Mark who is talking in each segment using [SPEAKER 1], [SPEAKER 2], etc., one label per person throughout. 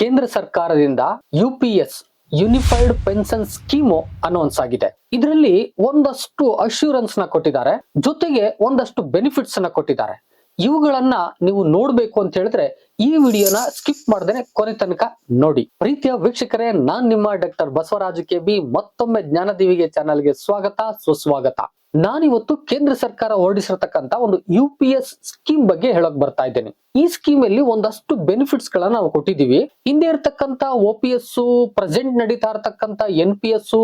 [SPEAKER 1] ಕೇಂದ್ರ ಸರ್ಕಾರದಿಂದ U P S unified pension scheme announce ಆಗಿದೆ. ಇದರಲ್ಲಿ ಒಂದಷ್ಟು ಅಶ್ಯೂರೆನ್ಸ್ನ ಕೊಟ್ಟಿದ್ದಾರೆ. ಜೊತೆಗೆ ಒಂದಷ್ಟು ಬೆನಿಫಿಟ್ಸ್ನ ಕೊಟ್ಟಿದ್ದಾರೆ. ಇವುಗಳನ್ನ ನೀವು ನೋಡ್ಬೇಕು ಅಂತ ಹೇಳಿದ್ರೆ ಈ ವಿಡಿಯೋನ ಸ್ಕಿಪ್ ಮಾಡ್ದೇನೆ ಕೊನೆ ತನಕ ನೋಡಿ. ಪ್ರೀತಿಯ ವೀಕ್ಷಕರೇ, ನಾನ್ ನಿಮ್ಮ ಡಾಕ್ಟರ್ ಬಸವರಾಜ ಕೆ ಬಿ. ಮತ್ತೊಮ್ಮೆ ಜ್ಞಾನದೀವಿಗೆ ಚಾನಲ್ಗೆ ಸ್ವಾಗತ, ಸುಸ್ವಾಗತ. ನಾನಿವತ್ತು ಕೇಂದ್ರ ಸರ್ಕಾರ ಹೊರಡಿಸಿರ್ತಕ್ಕಂತ ಒಂದು ಯು ಪಿ ಎಸ್ ಸ್ಕೀಮ್ ಬಗ್ಗೆ ಹೇಳಕ್ ಬರ್ತಾ ಇದ್ದೇನೆ. ಈ ಸ್ಕೀಮ್ ಅಲ್ಲಿ ಒಂದಷ್ಟು ಬೆನಿಫಿಟ್ಸ್ ಗಳನ್ನ ನಾವು ಕೊಟ್ಟಿದೀವಿ ಹಿಂದೆ ಇರ್ತಕ್ಕಂತ ಒ ಪಿ ಎಸ್ ಪ್ರೆಸೆಂಟ್ ನಡೀತಾ ಇರತಕ್ಕಂತ ಎನ್ ಪಿ ಎಸ್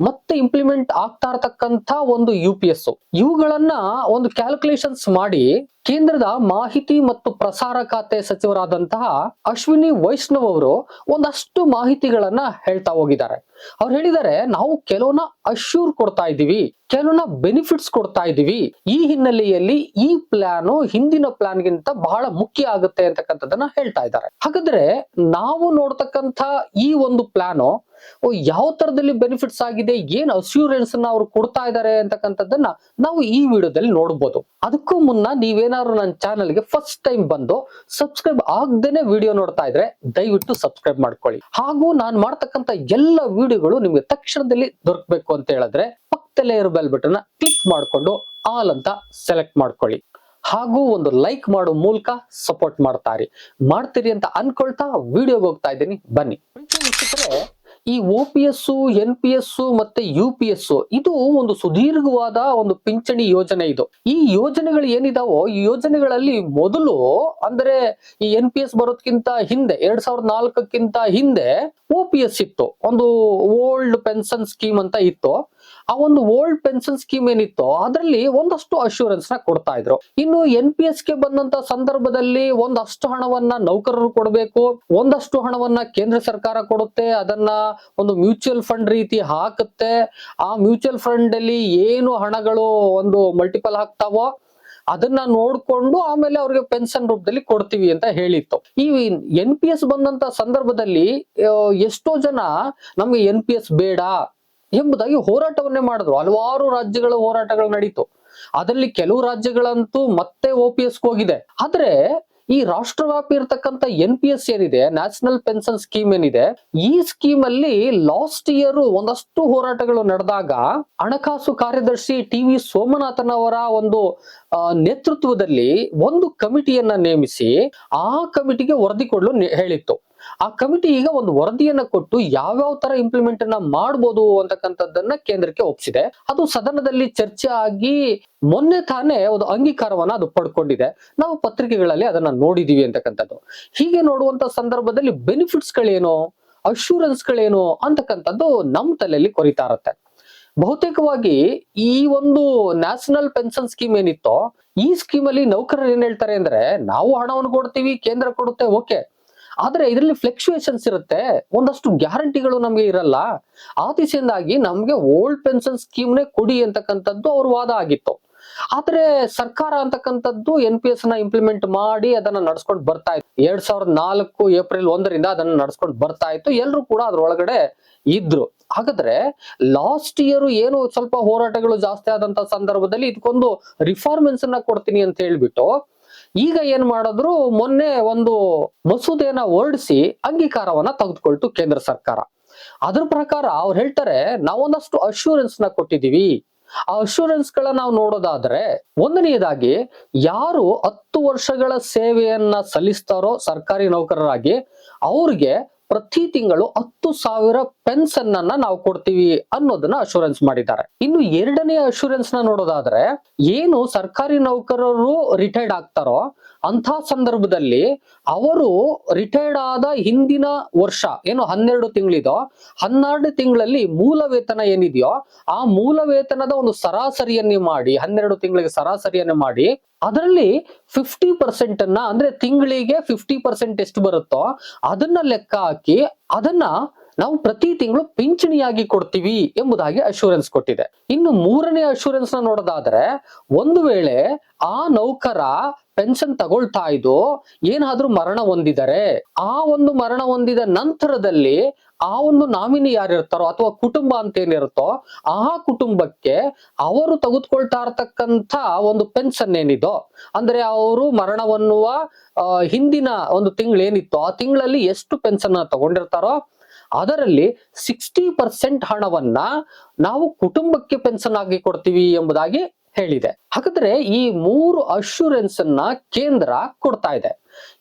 [SPEAKER 1] ಮತ್ತೆ ಇಂಪ್ಲಿಮೆಂಟ್ ಆಗ್ತಾ ಇರತಕ್ಕಂತ ಒಂದು ಯು ಪಿ ಎಸ್ ಇವುಗಳನ್ನ ಒಂದು ಕ್ಯಾಲ್ಕುಲೇಷನ್ಸ್ ಮಾಡಿ ಕೇಂದ್ರದ ಮಾಹಿತಿ ಮತ್ತು ಪ್ರಸಾರ ಖಾತೆ ಸಚಿವರಾದಂತಹ ಅಶ್ವಿನಿ ವೈಷ್ಣವ್ ಅವರು ಒಂದಷ್ಟು ಮಾಹಿತಿಗಳನ್ನ ಹೇಳ್ತಾ ಹೋಗಿದ್ದಾರೆ. ಅವ್ರು ಹೇಳಿದ್ದಾರೆ, ನಾವು ಕೆಲವನ್ನ ಅಶ್ಯೂರ್ ಕೊಡ್ತಾ ಇದೀವಿ ಕೆಲವನ್ನ ಬೆನಿಫಿಟ್ಸ್ ಕೊಡ್ತಾ ಇದೀವಿ ಈ ಹಿನ್ನೆಲೆಯಲ್ಲಿ ಈ ಪ್ಲಾನ್ ಹಿಂದಿನ ಪ್ಲಾನ್ ಗಿಂತ ಬಹಳ ಮುಖ್ಯ ಆಗುತ್ತೆ ಅಂತಕ್ಕಂಥದ್ದನ್ನ ಹೇಳ್ತಾ ಇದ್ದಾರೆ. ಹಾಗಾದ್ರೆ ನಾವು ನೋಡ್ತಕ್ಕಂಥ ಈ ಒಂದು ಪ್ಲಾನು ಯಾವ ತರದಲ್ಲಿ ಬೆನಿಫಿಟ್ಸ್ ಆಗಿದೆ? ಏನ್ ಅಶ್ಯೂರೆನ್ಸ್ನ ಅವ್ರು ಕೊಡ್ತಾ ಇದ್ದಾರೆ ಅಂತಕ್ಕಂಥದ್ದನ್ನ ನಾವು ಈ ವಿಡಿಯೋದಲ್ಲಿ ನೋಡ್ಬೋದು. ಅದಕ್ಕೂ ಮುನ್ನ ನೀವೇನಾದ್ರು ನನ್ನ ಚಾನಲ್ಗೆ ಫಸ್ಟ್ ಟೈಮ್ ಬಂದು ಸಬ್ಸ್ಕ್ರೈಬ್ ಆಗದೇನೆ ವಿಡಿಯೋ ನೋಡ್ತಾ ಇದ್ರೆ ದಯವಿಟ್ಟು ಸಬ್ಸ್ಕ್ರೈಬ್ ಮಾಡ್ಕೊಳ್ಳಿ. ಹಾಗೂ ನಾನು ಮಾಡ್ತಕ್ಕಂತ ಎಲ್ಲ ವಿಡಿಯೋಗಳು ನಿಮ್ಗೆ ತಕ್ಷಣದಲ್ಲಿ ದೊರಕಬೇಕು ಅಂತ ಹೇಳಿದ್ರೆ ಪಕ್ಕದಲ್ಲೇ ಇರೋ ಬೆಲ್ ಬಟನ್ ಕ್ಲಿಕ್ ಮಾಡ್ಕೊಂಡು ಆಲ್ ಅಂತ ಸೆಲೆಕ್ಟ್ ಮಾಡ್ಕೊಳ್ಳಿ. ಹಾಗೂ ಒಂದು ಲೈಕ್ ಮಾಡೋ ಮೂಲಕ ಸಪೋರ್ಟ್ ಮಾಡ್ತಾರಿ ಮಾಡ್ತೀರಿ ಅಂತ ಅನ್ಕೊಳ್ತಾ ವಿಡಿಯೋಗೆ ಹೋಗ್ತಾ ಇದ್ದೀನಿ. ಬನ್ನಿ. ಈ O P S N P S ಮತ್ತೆ ಯು ಪಿ ಎಸ್ ಇದು ಒಂದು ಸುದೀರ್ಘವಾದ ಒಂದು ಪಿಂಚಣಿ ಯೋಜನೆ ಇದು. ಈ ಯೋಜನೆಗಳು ಏನಿದಾವೋ, ಈ ಯೋಜನೆಗಳಲ್ಲಿ ಮೊದಲು ಅಂದ್ರೆ ಈ ಎನ್ ಪಿ ಎಸ್ ಬರೋದ್ಕಿಂತ ಹಿಂದೆ, ಎರಡ್ ಸಾವಿರದ ನಾಲ್ಕಕ್ಕಿಂತ ಹಿಂದೆ ಒ ಪಿ ಎಸ್ ಇತ್ತು. ಒಂದು ಓಲ್ಡ್ ಪೆನ್ಷನ್ ಸ್ಕೀಮ್ ಅಂತ ಇತ್ತು. ಆ ಒಂದು ಓಲ್ಡ್ ಪೆನ್ಷನ್ ಸ್ಕೀಮ್ ಏನಿತ್ತು, ಅದರಲ್ಲಿ ಒಂದಷ್ಟು ಅಶ್ಯೂರೆನ್ಸ್ನ ಕೊಡ್ತಾ ಇದ್ರು. ಇನ್ನು ಎನ್ ಪಿ ಎಸ್ಗೆ ಬಂದಂತ ಸಂದರ್ಭದಲ್ಲಿ ಒಂದಷ್ಟು ಹಣವನ್ನ ನೌಕರರು ಕೊಡಬೇಕು, ಒಂದಷ್ಟು ಹಣವನ್ನ ಕೇಂದ್ರ ಸರ್ಕಾರ ಕೊಡುತ್ತೆ, ಅದನ್ನ ಒಂದು ಮ್ಯೂಚುವಲ್ ಫಂಡ್ ರೀತಿ ಹಾಕುತ್ತೆ. ಆ ಮ್ಯೂಚುವಲ್ ಫಂಡ್ ಅಲ್ಲಿ ಏನು ಹಣಗಳು ಒಂದು ಮಲ್ಟಿಪಲ್ ಆಗ್ತಾವೋ, ಅದನ್ನ ನೋಡ್ಕೊಂಡು ಆಮೇಲೆ ಅವ್ರಿಗೆ ಪೆನ್ಷನ್ ರೂಪದಲ್ಲಿ ಕೊಡ್ತೀವಿ ಅಂತ ಹೇಳಿತ್ತು. ಈ ಎನ್ ಪಿ ಎಸ್ ಬಂದಂತ ಸಂದರ್ಭದಲ್ಲಿ ಎಷ್ಟೋ ಜನ ನಮ್ಗೆ ಎನ್ ಪಿ ಎಸ್ ಬೇಡ ಎಂಬುದಾಗಿ ಹೋರಾಟವನ್ನೇ ಮಾಡಿದ್ರು. ಹಲವಾರು ರಾಜ್ಯಗಳ ಹೋರಾಟಗಳು ನಡೀತು. ಅದರಲ್ಲಿ ಕೆಲವು ರಾಜ್ಯಗಳಂತೂ ಮತ್ತೆ ಒ ಪಿ ಎಸ್ ಹೋಗಿದೆ. ಆದ್ರೆ ಈ ರಾಷ್ಟ್ರವ್ಯಾಪಿ ಇರತಕ್ಕಂತ ಎನ್ ಪಿ ಎಸ್ ಏನಿದೆ ನ್ಯಾಷನಲ್ ಪೆನ್ಷನ್ ಸ್ಕೀಮ್ ಏನಿದೆ, ಈ ಸ್ಕೀಮ್ ಅಲ್ಲಿ ಲಾಸ್ಟ್ ಇಯರ್ ಒಂದಷ್ಟು ಹೋರಾಟಗಳು ನಡೆದಾಗ ಹಣಕಾಸು ಕಾರ್ಯದರ್ಶಿ ಟಿ ವಿ ಸೋಮನಾಥನ್ ಅವರ ಒಂದು ನೇತೃತ್ವದಲ್ಲಿ ಒಂದು ಕಮಿಟಿಯನ್ನ ನೇಮಿಸಿ ಆ ಕಮಿಟಿಗೆ ವರದಿ ಕೊಡಲು ಹೇಳಿತ್ತು. ಆ ಕಮಿಟಿ ಈಗ ಒಂದು ವರದಿಯನ್ನ ಕೊಟ್ಟು ಯಾವ್ಯಾವ ತರ ಇಂಪ್ಲಿಮೆಂಟ್ ಅನ್ನ ಮಾಡಬಹುದು ಅಂತಕ್ಕಂಥದ್ದನ್ನ ಕೇಂದ್ರಕ್ಕೆ ಒಪ್ಪಿಸಿದೆ ಅದು ಸದನದಲ್ಲಿ ಚರ್ಚೆ ಆಗಿ ಮೊನ್ನೆ ತಾನೇ ಒಂದು ಅಂಗೀಕಾರವನ್ನ ಅದು ಪಡ್ಕೊಂಡಿದೆ. ನಾವು ಪತ್ರಿಕೆಗಳಲ್ಲಿ ಅದನ್ನ ನೋಡಿದೀವಿ ಅಂತಕ್ಕಂಥದ್ದು. ಹೀಗೆ ನೋಡುವಂತ ಸಂದರ್ಭದಲ್ಲಿ ಬೆನಿಫಿಟ್ಸ್ ಗಳೇನು? ಗಳೇನು? ಅಂತಕ್ಕಂಥದ್ದು ನಮ್ಮ ತಲೆಯಲ್ಲಿ ಕೊರಿತಾ ಇರುತ್ತೆ. ಬಹುತೇಕವಾಗಿ ಈ ಒಂದು ನ್ಯಾಷನಲ್ ಪೆನ್ಷನ್ ಸ್ಕೀಮ್ ಏನಿತ್ತೋ, ಈ ಸ್ಕೀಮ್ ಅಲ್ಲಿ ನೌಕರರು ಏನ್ ಹೇಳ್ತಾರೆ ಅಂದ್ರೆ, ನಾವು ಹಣವನ್ನು ಕೊಡ್ತೀವಿ, ಕೇಂದ್ರ ಕೊಡುತ್ತೆ ಓಕೆ ಆದ್ರೆ ಇದರಲ್ಲಿ ಫ್ಲೆಕ್ಚುಯೇಷನ್ಸ್ ಇರುತ್ತೆ. ಒಂದಷ್ಟು ಗ್ಯಾರಂಟಿಗಳು ನಮ್ಗೆ ಇರಲ್ಲ. ಆ ದಿಸೆಯಿಂದಾಗಿ ನಮ್ಗೆ ಓಲ್ಡ್ ಪೆನ್ಷನ್ ಸ್ಕೀಮ್ನೇ ಕೊಡಿ ಅಂತಕ್ಕಂಥದ್ದು ಅವ್ರ ವಾದ ಆಗಿತ್ತು. ಆದ್ರೆ ಸರ್ಕಾರ ಅಂತಕ್ಕಂಥದ್ದು ಎನ್ ಪಿ ಎಸ್ನ ಇಂಪ್ಲಿಮೆಂಟ್ ಮಾಡಿ ಅದನ್ನ ನಡ್ಸ್ಕೊಂಡು ಬರ್ತಾ ಇತ್ತು. ಎರಡ್ ಸಾವಿರದ ನಾಲ್ಕು ಏಪ್ರಿಲ್ ಒಂದರಿಂದ ಅದನ್ನ ನಡ್ಸ್ಕೊಂಡು ಬರ್ತಾ ಇತ್ತು. ಎಲ್ಲರೂ ಕೂಡ ಅದ್ರೊಳಗಡೆ ಇದ್ರು. ಹಾಗಾದ್ರೆ ಲಾಸ್ಟ್ ಇಯರ್ ಏನು ಸ್ವಲ್ಪ ಹೋರಾಟಗಳು ಜಾಸ್ತಿ ಆದಂತ ಸಂದರ್ಭದಲ್ಲಿ ಇದಕ್ಕೊಂದು ರಿಫಾರ್ಮೆನ್ಸ್ ಅನ್ನ ಕೊಡ್ತೀನಿ ಅಂತ ಹೇಳ್ಬಿಟ್ಟು ಈಗ ಏನ್ ಮಾಡಿದ್ರು, ಮೊನ್ನೆ ಒಂದು ಮಸೂದೆಯನ್ನ ಹೊರಡಿಸಿ ಅಂಗೀಕಾರವನ್ನ ತೆಗೆದುಕೊಳ್ತು ಕೇಂದ್ರ ಸರ್ಕಾರ. ಅದ್ರ ಪ್ರಕಾರ ಅವ್ರು ಹೇಳ್ತಾರೆ, ನಾವೊಂದಷ್ಟು ಅಶ್ಯೂರೆನ್ಸ್ನ ಕೊಟ್ಟಿದೀವಿ ಆ ಅಶ್ಯೂರೆನ್ಸ್ಗಳ ನಾವು ನೋಡೋದಾದ್ರೆ, ಒಂದನೆಯದಾಗಿ ಯಾರು ಹತ್ತು ವರ್ಷಗಳ ಸೇವೆಯನ್ನ ಸಲ್ಲಿಸ್ತಾರೋ ಸರ್ಕಾರಿ ನೌಕರರಾಗಿ ಅವ್ರಿಗೆ ಪ್ರತಿ ತಿಂಗಳು ಹತ್ತು ಸಾವಿರ ಪೆನ್ಷನ್ ಅನ್ನ ನಾವು ಕೊಡ್ತೀವಿ ಅನ್ನೋದನ್ನ ಅಶೂರೆನ್ಸ್ ಮಾಡಿದ್ದಾರೆ. ಇನ್ನು ಎರಡನೇ ಅಶೂರೆನ್ಸ್ನ ನೋಡೋದಾದ್ರೆ, ಏನು ಸರ್ಕಾರಿ ನೌಕರರು ರಿಟೈರ್ಡ್ ಆಗ್ತಾರೋ ಅಂತ ಸಂದರ್ಭದಲ್ಲಿ ಅವರು ರಿಟೈರ್ಡ್ ಆದ ಹಿಂದಿನ ವರ್ಷ, ಏನು ಹನ್ನೆರಡು ತಿಂಗಳಿದೋ, ಹನ್ನೆರಡು ತಿಂಗಳಲ್ಲಿ ಮೂಲ ವೇತನ ಏನಿದೆಯೋ, ಆ ಮೂಲ ವೇತನದ ಒಂದು ಸರಾಸರಿಯನ್ನೇ ಮಾಡಿ, ಹನ್ನೆರಡು ತಿಂಗಳಿಗೆ ಸರಾಸರಿಯನ್ನು ಮಾಡಿ, ಅದರಲ್ಲಿ ಫಿಫ್ಟಿ ಪರ್ಸೆಂಟ್ ಅನ್ನ, ಅಂದ್ರೆ ತಿಂಗಳಿಗೆ ಫಿಫ್ಟಿ ಪರ್ಸೆಂಟ್ ಎಷ್ಟು ಬರುತ್ತೋ, ಅದನ್ನ ಲೆಕ್ಕ ಹಾಕಿ, ಅದನ್ನ ನಾವು ಪ್ರತಿ ತಿಂಗಳು ಪಿಂಚಣಿಯಾಗಿ ಕೊಡ್ತೀವಿ ಎಂಬುದಾಗಿ ಅಶೂರೆನ್ಸ್ ಕೊಟ್ಟಿದೆ. ಇನ್ನು ಮೂರನೇ ಅಶ್ಯೂರೆನ್ಸ್ನ ನೋಡೋದಾದ್ರೆ, ಒಂದು ವೇಳೆ ಆ ನೌಕರ ಪೆನ್ಷನ್ ತಗೊಳ್ತಾ ಇದ್ದು ಏನಾದ್ರೂ ಮರಣ ಹೊಂದಿದರೆ, ಆ ಒಂದು ಮರಣ ಹೊಂದಿದ ನಂತರದಲ್ಲಿ ಆ ಒಂದು ನಾಮಿನಿ ಯಾರಿರ್ತಾರೋ ಅಥವಾ ಕುಟುಂಬ ಅಂತ ಏನಿರುತ್ತೋ, ಆ ಕುಟುಂಬಕ್ಕೆ ಅವರು ತೆಗೆದುಕೊಳ್ತಾ ಇರ್ತಕ್ಕಂಥ ಒಂದು ಪೆನ್ಷನ್ ಏನಿದೋ, ಅಂದ್ರೆ ಅವರು ಮರಣವನ್ನುವ ಹಿಂದಿನ ಒಂದು ತಿಂಗಳು ಏನಿತ್ತು ಆ ತಿಂಗಳಲ್ಲಿ ಎಷ್ಟು ಪೆನ್ಷನ್ ತಗೊಂಡಿರ್ತಾರೋ ಅದರಲ್ಲಿ ಸಿಕ್ಸ್ಟಿ ಪರ್ಸೆಂಟ್ ಹಣವನ್ನ ನಾವು ಕುಟುಂಬಕ್ಕೆ ಪೆನ್ಷನ್ ಆಗಿ ಕೊಡ್ತೀವಿ ಎಂಬುದಾಗಿ ಹೇಳಿದೆ. ಹಾಗಾದ್ರೆ ಈ ಮೂರು ಅಶ್ಯೂರೆನ್ಸ್ ಅನ್ನ ಕೇಂದ್ರ ಕೊಡ್ತಾ ಇದೆ.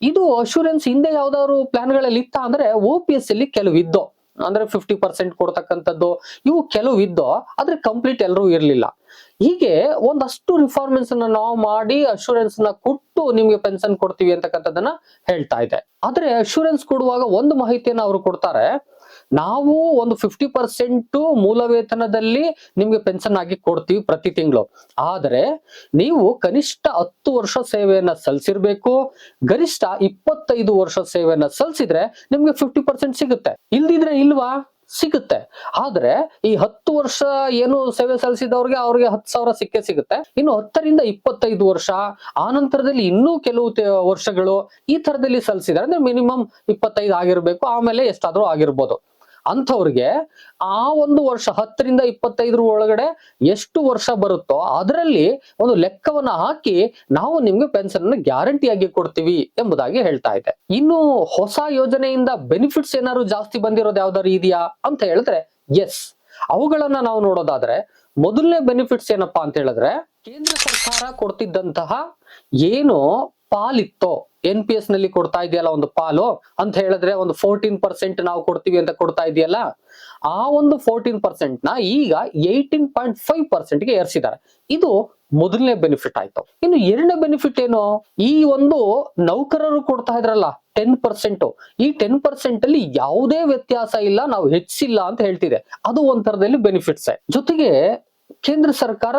[SPEAKER 1] ಇದು ಅಶ್ಯೂರೆನ್ಸ್ ಹಿಂದೆ ಯಾವ್ದಾದ್ರು ಪ್ಲಾನ್ಗಳಲ್ಲಿ ಇತ್ತ ಅಂದ್ರೆ ಓ ಪಿ ಎಸ್ ಅಲ್ಲಿ ಕೆಲವು ಇದ್ದೋ, ಅಂದ್ರೆ ಫಿಫ್ಟಿ ಪರ್ಸೆಂಟ್ ಕೊಡ್ತಕ್ಕಂಥದ್ದು, ಇವು ಕೆಲವು ಇದ್ದೋ, ಆದ್ರೆ ಕಂಪ್ಲೀಟ್ ಎಲ್ಲರೂ ಇರಲಿಲ್ಲ. ಹೀಗೆ ಒಂದಷ್ಟು ರಿಫಾರ್ಮೆನ್ಸ್ ಅನ್ನ ನಾವು ಮಾಡಿ ಅಶ್ಯೂರೆನ್ಸ್ನ ಕೊಟ್ಟು ನಿಮ್ಗೆ ಪೆನ್ಷನ್ ಕೊಡ್ತೀವಿ ಅಂತಕ್ಕಂಥದ್ದನ್ನ ಹೇಳ್ತಾ ಇದೆ. ಆದ್ರೆ ಅಶ್ಯೂರೆನ್ಸ್ ಕೊಡುವಾಗ ಒಂದು ಮಾಹಿತಿಯನ್ನ ಅವರು ಕೊಡ್ತಾರೆ ನಾವು ಒಂದು ಫಿಫ್ಟಿ ಪರ್ಸೆಂಟ್ ಮೂಲ ವೇತನದಲ್ಲಿ ನಿಮ್ಗೆ ಪೆನ್ಷನ್ ಆಗಿ ಕೊಡ್ತೀವಿ ಪ್ರತಿ ತಿಂಗಳು. ಆದರೆ ನೀವು ಕನಿಷ್ಠ ಹತ್ತು ವರ್ಷ ಸೇವೆಯನ್ನ ಸಲ್ಲಿಸಿರ್ಬೇಕು ಗರಿಷ್ಠ ಇಪ್ಪತ್ತೈದು ವರ್ಷ ಸೇವೆಯನ್ನ ಸಲ್ಲಿಸಿದ್ರೆ ನಿಮ್ಗೆ ಫಿಫ್ಟಿ ಪರ್ಸೆಂಟ್ ಸಿಗುತ್ತೆ. ಇಲ್ದಿದ್ರೆ ಇಲ್ವಾ? ಸಿಗುತ್ತೆ. ಆದ್ರೆ ಈ ಹತ್ತು ವರ್ಷ ಏನು ಸೇವೆ ಸಲ್ಲಿಸಿದವ್ರಿಗೆ ಅವ್ರಿಗೆ ಹತ್ತು ಸಾವಿರ ಸಿಕ್ಕೇ ಸಿಗುತ್ತೆ. ಇನ್ನು ಹತ್ತರಿಂದ ಇಪ್ಪತ್ತೈದು ವರ್ಷ, ಆ ನಂತರದಲ್ಲಿ ಇನ್ನೂ ಕೆಲವು ವರ್ಷಗಳು ಈ ತರದಲ್ಲಿ ಸಲ್ಲಿಸಿದ್ರೆ ಅಂದ್ರೆ ಮಿನಿಮಮ್ ಇಪ್ಪತ್ತೈದು ಆಗಿರ್ಬೇಕು, ಆಮೇಲೆ ಎಷ್ಟಾದ್ರೂ ಆಗಿರ್ಬೋದು. ಅಂಥವ್ರಿಗೆ ಆ ಒಂದು ವರ್ಷ ಹತ್ತರಿಂದ ಇಪ್ಪತ್ತೈದರ ಒಳಗಡೆ ಎಷ್ಟು ವರ್ಷ ಬರುತ್ತೋ ಅದರಲ್ಲಿ ಒಂದು ಲೆಕ್ಕವನ್ನ ಹಾಕಿ ನಾವು ನಿಮ್ಗೆ ಪೆನ್ಷನ್ ಅನ್ನು ಗ್ಯಾರಂಟಿಯಾಗಿ ಕೊಡ್ತೀವಿ ಎಂಬುದಾಗಿ ಹೇಳ್ತಾ ಇದೆ. ಇನ್ನು ಹೊಸ ಯೋಜನೆಯಿಂದ ಬೆನಿಫಿಟ್ಸ್ ಏನಾದ್ರು ಜಾಸ್ತಿ ಬಂದಿರೋದು ಯಾವ್ದಾದ್ರು ಇದೆಯಾ ಅಂತ ಹೇಳಿದ್ರೆ ಎಸ್ ಅವುಗಳನ್ನ ನಾವು ನೋಡೋದಾದ್ರೆ ಮೊದಲನೇ ಬೆನಿಫಿಟ್ಸ್ ಏನಪ್ಪಾ ಅಂತ ಹೇಳಿದ್ರೆ ಕೇಂದ್ರ ಸರ್ಕಾರ ಕೊಡ್ತಿದ್ದಂತಹ ಏನು ಪಾಲಿತ್ತೋ? ಎನ್ ಪಿ ಎಸ್ನಲ್ಲಿ ಕೊಡ್ತಾ ಇದೆಯಲ್ಲ ಒಂದು ಪಾಲು? ಅಂತ ಹೇಳಿದ್ರೆ ಒಂದು ಫೋರ್ಟೀನ್ ಪರ್ಸೆಂಟ್ ನಾವು ಕೊಡ್ತೀವಿ ಅಂತ ಕೊಡ್ತಾ ಇದೆಯಲ್ಲ? ಆ ಒಂದು ಫೋರ್ಟೀನ್ ಪರ್ಸೆಂಟ್ನ ಈಗ ಏಯ್ಟೀನ್ ಪಾಯಿಂಟ್ ಫೈವ್ ಪರ್ಸೆಂಟ್ಗೆ ಏರಿಸಿದ್ದಾರೆ. ಇದು ಮೊದಲನೇ ಬೆನಿಫಿಟ್ ಆಯ್ತು. ಇನ್ನು ಎರಡನೇ ಬೆನಿಫಿಟ್ ಏನು? ಈ ಒಂದು ನೌಕರರು ಕೊಡ್ತಾ ಇದ್ರಲ್ಲ ಟೆನ್ ಪರ್ಸೆಂಟ್ ಈ ಟೆನ್ ಪರ್ಸೆಂಟ್ ಅಲ್ಲಿ ಯಾವುದೇ ವ್ಯತ್ಯಾಸ ಇಲ್ಲ, ನಾವು ಹೆಚ್ಚಿಲ್ಲ ಅಂತ ಹೇಳ್ತಿದೆ. ಅದು ಒಂಥರದಲ್ಲಿ ಬೆನಿಫಿಟ್ಸ್ ಜೊತೆಗೆ ಕೇಂದ್ರ ಸರ್ಕಾರ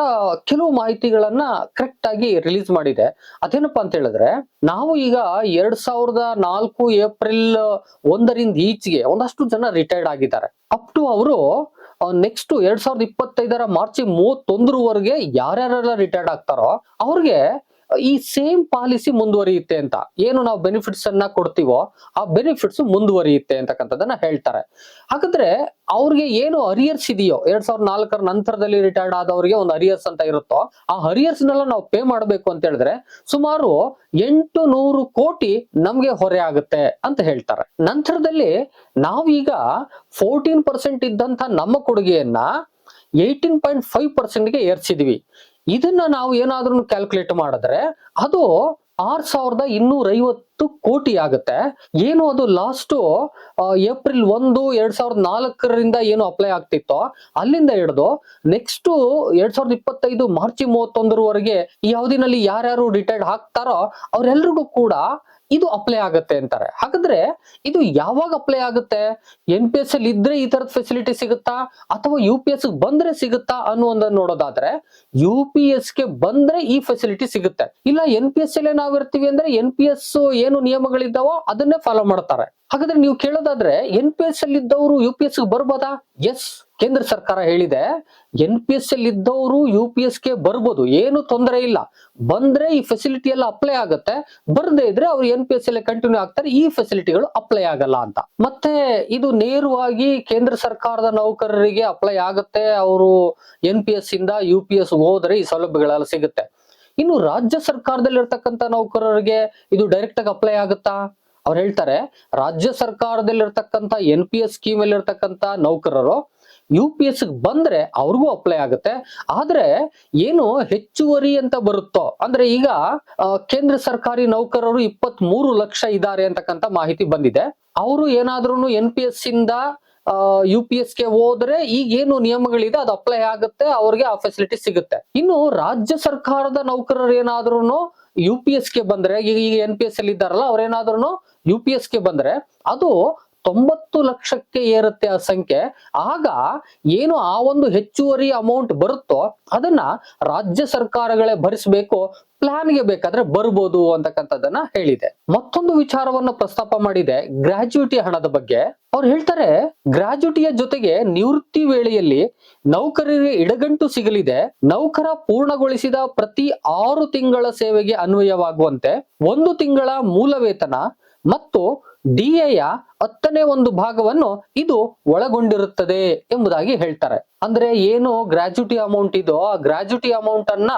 [SPEAKER 1] ಕೆಲವು ಮಾಹಿತಿಗಳನ್ನ ಕರೆಕ್ಟ್ ಆಗಿ ರಿಲೀಸ್ ಮಾಡಿದೆ. ಅದೇನಪ್ಪಾ ಅಂತ ಹೇಳಿದ್ರೆ, ನಾವು ಈಗ ಎರಡ್ ಸಾವಿರದ ನಾಲ್ಕು ಏಪ್ರಿಲ್ ಒಂದರಿಂದ ಈಚೆಗೆ ಒಂದಷ್ಟು ಜನ ರಿಟೈರ್ಡ್ ಆಗಿದ್ದಾರೆ. ಅಪ್ ಟು ಅವರು ನೆಕ್ಸ್ಟ್ ಎರಡ್ ಸಾವಿರದ ಇಪ್ಪತ್ತೈದರ ಮಾರ್ಚ್ ಮೂವತ್ತೊಂದರವರೆಗೆ ಯಾರ್ಯಾರೆಲ್ಲ ರಿಟೈರ್ಡ್ ಆಗ್ತಾರೋ, ಅವ್ರಿಗೆ ಈ ಸೇಮ್ ಪಾಲಿಸಿ ಮುಂದುವರಿಯುತ್ತೆ ಅಂತ. ಏನು ನಾವು ಬೆನಿಫಿಟ್ಸ್ ಅನ್ನ ಕೊಡ್ತೀವೋ, ಆ ಬೆನಿಫಿಟ್ಸ್ ಮುಂದುವರಿಯುತ್ತೆ ಅಂತಕ್ಕಂಥದ್ದನ್ನ ಹೇಳ್ತಾರೆ. ಹಾಗಾದ್ರೆ ಅವ್ರಿಗೆ ಏನು ಅರಿಯರ್ಸ್ ಇದೆಯೋ, ಎರಡ್ ಸಾವಿರದ ನಾಲ್ಕರ ನಂತರದಲ್ಲಿ ರಿಟೈರ್ಡ್ ಆದವರಿಗೆ ಒಂದು ಅರಿಯರ್ಸ್ ಅಂತ ಇರುತ್ತೋ, ಆ ಅರಿಯರ್ಸ್ ನೆಲ್ಲ ನಾವು ಪೇ ಮಾಡಬೇಕು ಅಂತ ಹೇಳಿದ್ರೆ ಸುಮಾರು ಎಂಟು ನೂರು ಕೋಟಿ ನಮ್ಗೆ ಹೊರೆ ಆಗುತ್ತೆ ಅಂತ ಹೇಳ್ತಾರೆ. ನಂತರದಲ್ಲಿ ನಾವೀಗ ಫೋರ್ಟೀನ್ ಪರ್ಸೆಂಟ್ ಇದ್ದಂತ ನಮ್ಮ ಕೊಡುಗೆಯನ್ನ ಏಯ್ಟೀನ್ ಪಾಯಿಂಟ್ ಫೈವ್ ಪರ್ಸೆಂಟ್ಗೆ ಏರ್ಸಿದ್ವಿ. ಇದನ್ನ ನಾವು ಏನಾದ್ರೂ ಕ್ಯಾಲ್ಕುಲೇಟ್ ಮಾಡಿದ್ರೆ ಅದು ಆರ್ ಸಾವಿರದ ಇನ್ನೂರ ಐವತ್ತು ಕೋಟಿ ಆಗುತ್ತೆ. ಏನು ಅದು ಲಾಸ್ಟ್ ಏಪ್ರಿಲ್ ಒಂದು, ಎರಡ್ ಸಾವಿರದ ನಾಲ್ಕರಿಂದ ಏನು ಅಪ್ಲೈ ಆಗ್ತಿತ್ತೋ ಅಲ್ಲಿಂದ ಹಿಡಿದು ನೆಕ್ಸ್ಟ್ ಎರಡ್ ಸಾವಿರದ ಇಪ್ಪತ್ತೈದು ಮಾರ್ಚ್ ಮೂವತ್ತೊಂದರವರೆಗೆ ಈ ಅವಧಿನಲ್ಲಿ ಯಾರ್ಯಾರು ರಿಟೈರ್ಡ್ ಆಗ್ತಾರೋ ಅವ್ರೆಲ್ರಿಗೂ ಕೂಡ ಇದು ಅಪ್ಲೈ ಆಗುತ್ತೆ ಅಂತಾರೆ. ಹಾಗಾದ್ರೆ ಇದು ಯಾವಾಗ ಅಪ್ಲೈ ಆಗುತ್ತೆ? ಎನ್ ಪಿ ಎಸ್ ಅಲ್ಲಿ ಇದ್ರೆ ಈ ತರದ ಫೆಸಿಲಿಟಿ ಸಿಗುತ್ತಾ? ಅಥವಾ ಯು ಪಿ ಎಸ್ ಬಂದ್ರೆ ಸಿಗುತ್ತಾ ಅನ್ನುವಂದನ್ನ ನೋಡೋದಾದ್ರೆ ಯು ಪಿ ಎಸ್ಗೆ ಬಂದ್ರೆ ಈ ಫೆಸಿಲಿಟಿ ಸಿಗುತ್ತೆ. ಇಲ್ಲ ಎನ್ ಪಿ ಎಸ್ ಅಲ್ಲೇ ನಾವಿರ್ತೀವಿ ಅಂದ್ರೆ ಎನ್ ಪಿ ಎಸ್ ಏನು ನಿಯಮಗಳಿದ್ದಾವೋ ಅದನ್ನೇ ಫಾಲೋ ಮಾಡ್ತಾರೆ. ಹಾಗಾದ್ರೆ ನೀವು ಕೇಳೋದಾದ್ರೆ ಎನ್ ಪಿ ಎಸ್ ಅಲ್ಲಿ ಇದ್ದವರು ಯು ಪಿ ಎಸ್ ಬರ್ಬೋದಾ? ಎಸ್ ಕೇಂದ್ರ ಸರ್ಕಾರ ಹೇಳಿದೆ. ಎನ್ ಪಿ ಎಸ್ ಅಲ್ಲಿ ಇದ್ದವರು ಯು ಪಿ ಎಸ್ಗೆ ಬರ್ಬೋದು. ಏನು ತೊಂದರೆ ಇಲ್ಲ. ಬಂದ್ರೆ ಈ ಫೆಸಿಲಿಟಿ ಎಲ್ಲ ಅಪ್ಲೈ ಆಗುತ್ತೆ. ಬರ್ದೇ ಇದ್ರೆ ಅವ್ರು ಎನ್ ಪಿ ಎಸ್ ಅಲ್ಲಿ ಕಂಟಿನ್ಯೂ ಆಗ್ತಾರೆ. ಈ ಫೆಸಿಲಿಟಿಗಳು ಅಪ್ಲೈ ಆಗಲ್ಲ ಅಂತ. ಮತ್ತೆ ಇದು ನೇರವಾಗಿ ಕೇಂದ್ರ ಸರ್ಕಾರದ ನೌಕರರಿಗೆ ಅಪ್ಲೈ ಆಗುತ್ತೆ. ಅವರು ಎನ್ ಪಿ ಎಸ್ ಇಂದ ಯು ಪಿ ಎಸ್ ಹೋದ್ರೆ ಈ ಸೌಲಭ್ಯಗಳೆಲ್ಲ ಸಿಗುತ್ತೆ. ಇನ್ನು ರಾಜ್ಯ ಸರ್ಕಾರದಲ್ಲಿ ಇರ್ತಕ್ಕಂಥ ನೌಕರರಿಗೆ ಇದು ಡೈರೆಕ್ಟ್ ಆಗಿ ಅಪ್ಲೈ ಆಗುತ್ತಾ? ಅವ್ರು ಹೇಳ್ತಾರೆ, ರಾಜ್ಯ ಸರ್ಕಾರದಲ್ಲಿ ಇರ್ತಕ್ಕಂಥ ಎನ್ ಪಿ ಎಸ್ ಸ್ಕೀಮ್ ಅಲ್ಲಿ ಇರ್ತಕ್ಕಂಥ ನೌಕರರು ಯು ಪಿ ಎಸ್ ಬಂದ್ರೆ ಅವ್ರಿಗೂ ಅಪ್ಲೈ ಆಗುತ್ತೆ. ಆದ್ರೆ ಏನು ಹೆಚ್ಚುವರಿ ಅಂತ ಬರುತ್ತೋ, ಅಂದ್ರೆ ಈಗ ಕೇಂದ್ರ ಸರ್ಕಾರಿ ನೌಕರರು ಇಪ್ಪತ್ತ್ ಮೂರು ಲಕ್ಷ ಇದ್ದಾರೆ ಅಂತಕ್ಕಂಥ ಮಾಹಿತಿ ಬಂದಿದೆ. ಅವರು ಏನಾದ್ರೂ ಎನ್ ಪಿ ಎಸ್ ಇಂದ ಯು ಪಿ ಎಸ್ಗೆ ಹೋದ್ರೆ ಈಗ ಏನು ನಿಯಮಗಳಿದೆ, ಅದು ಅಪ್ಲೈ ಆಗುತ್ತೆ, ಅವ್ರಿಗೆ ಆ ಫೆಸಿಲಿಟಿ ಸಿಗುತ್ತೆ. ಇನ್ನು ರಾಜ್ಯ ಸರ್ಕಾರದ ನೌಕರರು ಏನಾದ್ರೂ ಯು ಪಿ ಎಸ್ಗೆ ಬಂದ್ರೆ ಈಗ ಎನ್ ಪಿ ಎಸ್ ಅಲ್ಲಿ ಇದ್ದಾರಲ್ಲ ಅವ್ರೇನಾದ್ರೂ ಯು ಪಿ ಎಸ್ಗೆ ಬಂದ್ರೆ, ಅದು ತೊಂಬತ್ತು ಲಕ್ಷಕ್ಕೆ ಏರುತ್ತೆ ಆ ಸಂಖ್ಯೆ. ಆಗ ಏನು ಆ ಒಂದು ಹೆಚ್ಚುವರಿ ಅಮೌಂಟ್ ಬರುತ್ತೋ ಅದನ್ನ ರಾಜ್ಯ ಸರ್ಕಾರಗಳೇ ಭರಿಸಬೇಕು ಪ್ಲಾನ್ಗೆ ಬೇಕಾದ್ರೆ ಬರ್ಬೋದು ಅಂತಕ್ಕಂಥದ್ದನ್ನ ಹೇಳಿದೆ. ಮತ್ತೊಂದು ವಿಚಾರವನ್ನ ಪ್ರಸ್ತಾಪ ಮಾಡಿದೆ ಗ್ರಾಜ್ಯುಟಿ ಹಣದ ಬಗ್ಗೆ. ಅವ್ರು ಹೇಳ್ತಾರೆ, ಗ್ರಾಜ್ಯುಟಿಯ ಜೊತೆಗೆ ನಿವೃತ್ತಿ ವೇಳೆಯಲ್ಲಿ ನೌಕರರಿಗೆ ಇಡಗಂಟು ಸಿಗಲಿದೆ. ನೌಕರ ಪೂರ್ಣಗೊಳಿಸಿದ ಪ್ರತಿ ಆರು ತಿಂಗಳ ಸೇವೆಗೆ ಅನ್ವಯವಾಗುವಂತೆ, ಒಂದು ತಿಂಗಳ ಮೂಲ ವೇತನ ಮತ್ತು ಡಿಎಯ ಹತ್ತನೇ ಒಂದು ಭಾಗವನ್ನು ಇದು ಒಳಗೊಂಡಿರುತ್ತದೆ ಎಂಬುದಾಗಿ ಹೇಳ್ತಾರೆ. ಅಂದ್ರೆ ಏನು ಗ್ರಾಜ್ಯುಟಿ ಅಮೌಂಟ್ ಇದೋ ಆ ಗ್ರಾಜ್ಯುಟಿ ಅಮೌಂಟ್ ಅನ್ನ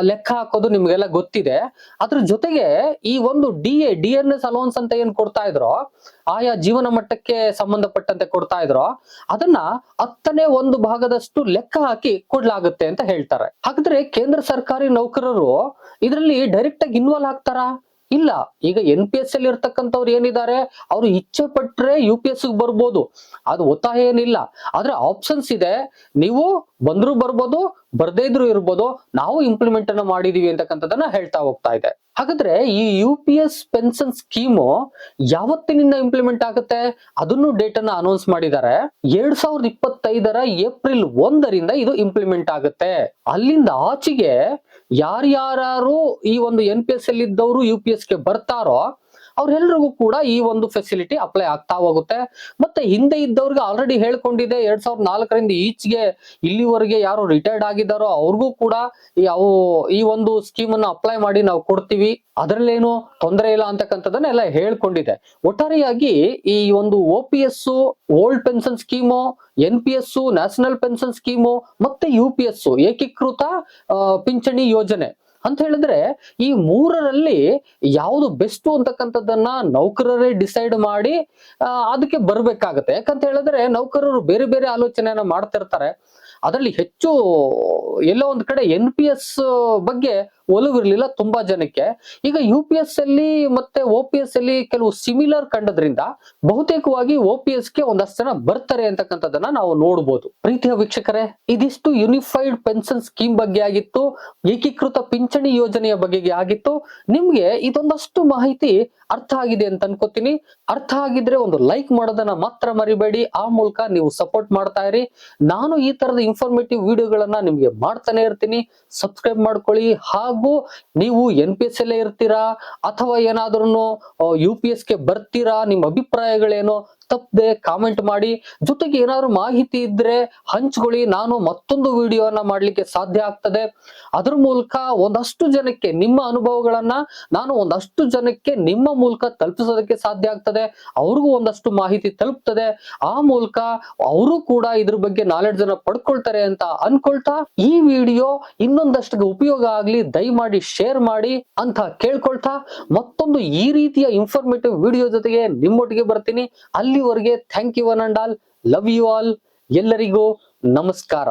[SPEAKER 1] ಲೆಕ್ಕ ಹಾಕೋದು ನಿಮ್ಗೆಲ್ಲ ಗೊತ್ತಿದೆ. ಅದ್ರ ಜೊತೆಗೆ ಈ ಒಂದು D A D N S allowance ಅಂತ ಏನ್ ಕೊಡ್ತಾ ಇದ್ರೋ, ಆಯಾ ಜೀವನ ಮಟ್ಟಕ್ಕೆ ಸಂಬಂಧಪಟ್ಟಂತೆ ಕೊಡ್ತಾ ಇದ್ರೋ, ಅದನ್ನ ಹತ್ತನೇ ಒಂದು ಭಾಗದಷ್ಟು ಲೆಕ್ಕ ಹಾಕಿ ಕೊಡ್ಲಾಗುತ್ತೆ ಅಂತ ಹೇಳ್ತಾರೆ. ಹಾಗಾದ್ರೆ ಕೇಂದ್ರ ಸರ್ಕಾರಿ ನೌಕರರು ಇದರಲ್ಲಿ ಡೈರೆಕ್ಟ್ ಆಗಿ ಇನ್ವಾಲ್ವ್ ಆಗ್ತಾರಾ? ಇಲ್ಲ, ಈಗ ಎನ್ ಪಿ ಎಸ್ ಅಲ್ಲಿ ಇರ್ತಕ್ಕಂಥವ್ರು ಏನಿದ್ದಾರೆ, ಅವರು ಇಚ್ಛೆ ಪಟ್ರೆ ಯು ಪಿ ಎಸ್ ಬರ್ಬೋದು. ಅದು ಒತ್ತಾಯ ಏನಿಲ್ಲ. ಆದ್ರೆ ಆಪ್ಷನ್ಸ್ ಇದೆ. ನೀವು ಬಂದ್ರು ಬರ್ಬೋದು, ಬರ್ದೇ ಇದ್ರು ಇರ್ಬೋದು, ನಾವು ಇಂಪ್ಲಿಮೆಂಟ್ ಅನ್ನ ಮಾಡಿದೀವಿ ಅಂತಕ್ಕಂಥದ್ದನ್ನ ಹೇಳ್ತಾ ಹೋಗ್ತಾ ಇದೆ. ಹಾಗಾದ್ರೆ ಈ U P S pension scheme ಯಾವತ್ತಿನಿಂದ implement ಆಗುತ್ತೆ? ಅದನ್ನು ಡೇಟ್ ಅನ್ನ ಅನೌನ್ಸ್ ಮಾಡಿದ್ದಾರೆ. ಎರಡ್ ಸಾವಿರದ ಇಪ್ಪತ್ತೈದರ ಏಪ್ರಿಲ್ ಒಂದರಿಂದ ಇದು ಇಂಪ್ಲಿಮೆಂಟ್ ಆಗುತ್ತೆ. ಅಲ್ಲಿಂದ ಆಚೆಗೆ ಯಾರ್ಯಾರು ಈ ಒಂದು ಎನ್ ಪಿ ಎಸ್ ಅಲ್ಲಿ ಇದ್ದವರು ಯು ಪಿ ಎಸ್ಗೆ ಬರ್ತಾರೋ ಅವ್ರೆಲ್ರಿಗೂ ಕೂಡ ಈ ಒಂದು ಫೆಸಿಲಿಟಿ ಅಪ್ಲೈ ಆಗ್ತಾ ಹೋಗುತ್ತೆ. ಮತ್ತೆ ಹಿಂದೆ ಇದ್ದವ್ರಿಗೆ ಆಲ್ರೆಡಿ ಹೇಳ್ಕೊಂಡಿದೆ, ಎರಡ್ ಸಾವಿರದ ನಾಲ್ಕರಿಂದ ಈಚೆಗೆ ಇಲ್ಲಿವರೆಗೆ ಯಾರು ರಿಟೈರ್ಡ್ ಆಗಿದ್ದಾರೋ ಅವ್ರಿಗೂ ಕೂಡ ಅವು ಈ ಒಂದು ಸ್ಕೀಮ್ ಅನ್ನು ಅಪ್ಲೈ ಮಾಡಿ ನಾವು ಕೊಡ್ತೀವಿ. ಅದರಲ್ಲೇನು ತೊಂದರೆ ಇಲ್ಲ ಅಂತಕ್ಕಂಥದ್ದನ್ನ ಎಲ್ಲ ಹೇಳ್ಕೊಂಡಿದೆ. ಒಟ್ಟಾರೆಯಾಗಿ ಈ ಒಂದು O P S old pension scheme N P S national pension scheme ಮತ್ತೆ ಯು ಪಿ ಎಸ್ ಏಕೀಕೃತ ಪಿಂಚಣಿ ಯೋಜನೆ. ಅಂತ ಹೇಳಿದ್ರೆ ಈ ಮೂರರಲ್ಲಿ ಯಾವುದು ಬೆಸ್ಟ್ ಅಂತಕ್ಕಂಥದ್ದನ್ನ ನೌಕರರೇ ಡಿಸೈಡ್ ಮಾಡಿ ಅದಕ್ಕೆ ಬರ್ಬೇಕಾಗತ್ತೆ. ಯಾಕಂತ ಹೇಳಿದ್ರೆ ನೌಕರರು ಬೇರೆ ಬೇರೆ ಆಲೋಚನೆಯನ್ನ ಮಾಡ್ತಿರ್ತಾರೆ. ಅದರಲ್ಲಿ ಹೆಚ್ಚು ಎಲ್ಲೋ ಒಂದ್ ಕಡೆ ಎನ್ ಪಿ ಎಸ್ ಬಗ್ಗೆ ಒಲವಿರ್ಲಿಲ್ಲ ತುಂಬಾ ಜನಕ್ಕೆ. ಈಗ ಯು ಪಿ ಎಸ್ ಅಲ್ಲಿ ಮತ್ತೆ ಒ ಪಿ ಎಸ್ ಅಲ್ಲಿ ಕೆಲವು ಸಿಮಿಲರ್ ಕಂಡದ್ರಿಂದ ಬಹುತೇಕವಾಗಿ ಒ ಪಿ ಎಸ್ಗೆ ಒಂದಷ್ಟು ಜನ ಬರ್ತಾರೆ ಅಂತಕ್ಕಂಥದ್ದನ್ನ ನಾವು ನೋಡ್ಬೋದು. ಪ್ರೀತಿಯ ವೀಕ್ಷಕರೇ, ಇದಿಷ್ಟು ಯುನಿಫೈಡ್ ಪೆನ್ಷನ್ ಸ್ಕೀಮ್ ಬಗ್ಗೆ ಆಗಿತ್ತು, ಏಕೀಕೃತ ಪಿಂಚಣಿ ಯೋಜನೆಯ ಬಗೆಗೆ ಆಗಿತ್ತು. ನಿಮ್ಗೆ ಇದೊಂದಷ್ಟು ಮಾಹಿತಿ ಅರ್ಥ ಆಗಿದೆ ಅಂತ ಅನ್ಕೋತೀನಿ. ಅರ್ಥ ಆಗಿದ್ರೆ ಒಂದು ಲೈಕ್ ಮಾಡೋದನ್ನ ಮಾತ್ರ ಮರಿಬೇಡಿ. ಆ ಮೂಲಕ ನೀವು ಸಪೋರ್ಟ್ ಮಾಡ್ತಾ ಇರಿ. ನಾನು ಈ ತರದ ಇನ್ಫಾರ್ಮೇಟಿವ್ ವಿಡಿಯೋಗಳನ್ನ ನಿಮ್ಗೆ ಮಾಡ್ತಾನೆ ಇರ್ತೀನಿ. ಸಬ್ಸ್ಕ್ರೈಬ್ ಮಾಡ್ಕೊಳ್ಳಿ. ಹಾಗೂ ನೀವು ಎನ್ ಪಿ ಎಸ್ ಅಲ್ಲೇ ಇರ್ತೀರಾ? ಅಥವಾ ಏನಾದ್ರೂ ಯು ಪಿ ಎಸ್ಗೆ ಬರ್ತೀರಾ? ನಿಮ್ಮ ಅಭಿಪ್ರಾಯಗಳೇನು? ತಪ್ಪದೆ ಕಾಮೆಂಟ್ ಮಾಡಿ. ಜೊತೆಗೆ ಏನಾದ್ರು ಮಾಹಿತಿ ಇದ್ರೆ ಹಂಚ್ಕೊಳ್ಳಿ. ನಾನು ಮತ್ತೊಂದು ವಿಡಿಯೋನ ಮಾಡ್ಲಿಕ್ಕೆ ಸಾಧ್ಯ ಆಗ್ತದೆ. ಅದ್ರ ಮೂಲಕ ಒಂದಷ್ಟು ಜನಕ್ಕೆ ನಿಮ್ಮ ಅನುಭವಗಳನ್ನ ನಾನು ಒಂದಷ್ಟು ಜನಕ್ಕೆ ನಿಮ್ಮ ಮೂಲಕ ತಲುಪಿಸೋದಕ್ಕೆ ಸಾಧ್ಯ ಆಗ್ತದೆ. ಅವ್ರಿಗೂ ಒಂದಷ್ಟು ಮಾಹಿತಿ ತಲುಪ್ತದೆ. ಆ ಮೂಲಕ ಅವರು ಕೂಡ ಇದ್ರ ಬಗ್ಗೆ ನಾಲೆಡ್ಜ್ ಅನ್ನ ಪಡ್ಕೊಳ್ತಾರೆ ಅಂತ ಅನ್ಕೊಳ್ತಾ ಈ ವಿಡಿಯೋ ಇನ್ನೊಂದಷ್ಟು ಉಪಯೋಗ ಆಗ್ಲಿ, ದಯಮಾಡಿ ಶೇರ್ ಮಾಡಿ ಅಂತ ಕೇಳ್ಕೊಳ್ತಾ ಮತ್ತೊಂದು ಈ ರೀತಿಯ ಇನ್ಫಾರ್ಮೇಟಿವ್ ವಿಡಿಯೋ ಜೊತೆಗೆ ನಿಮ್ಮೊಟ್ಟಿಗೆ ಬರ್ತೀನಿ. ಅಲ್ಲಿವರೆಗೆ thank you one and all love you all ಎಲ್ಲರಿಗೂ ನಮಸ್ಕಾರ.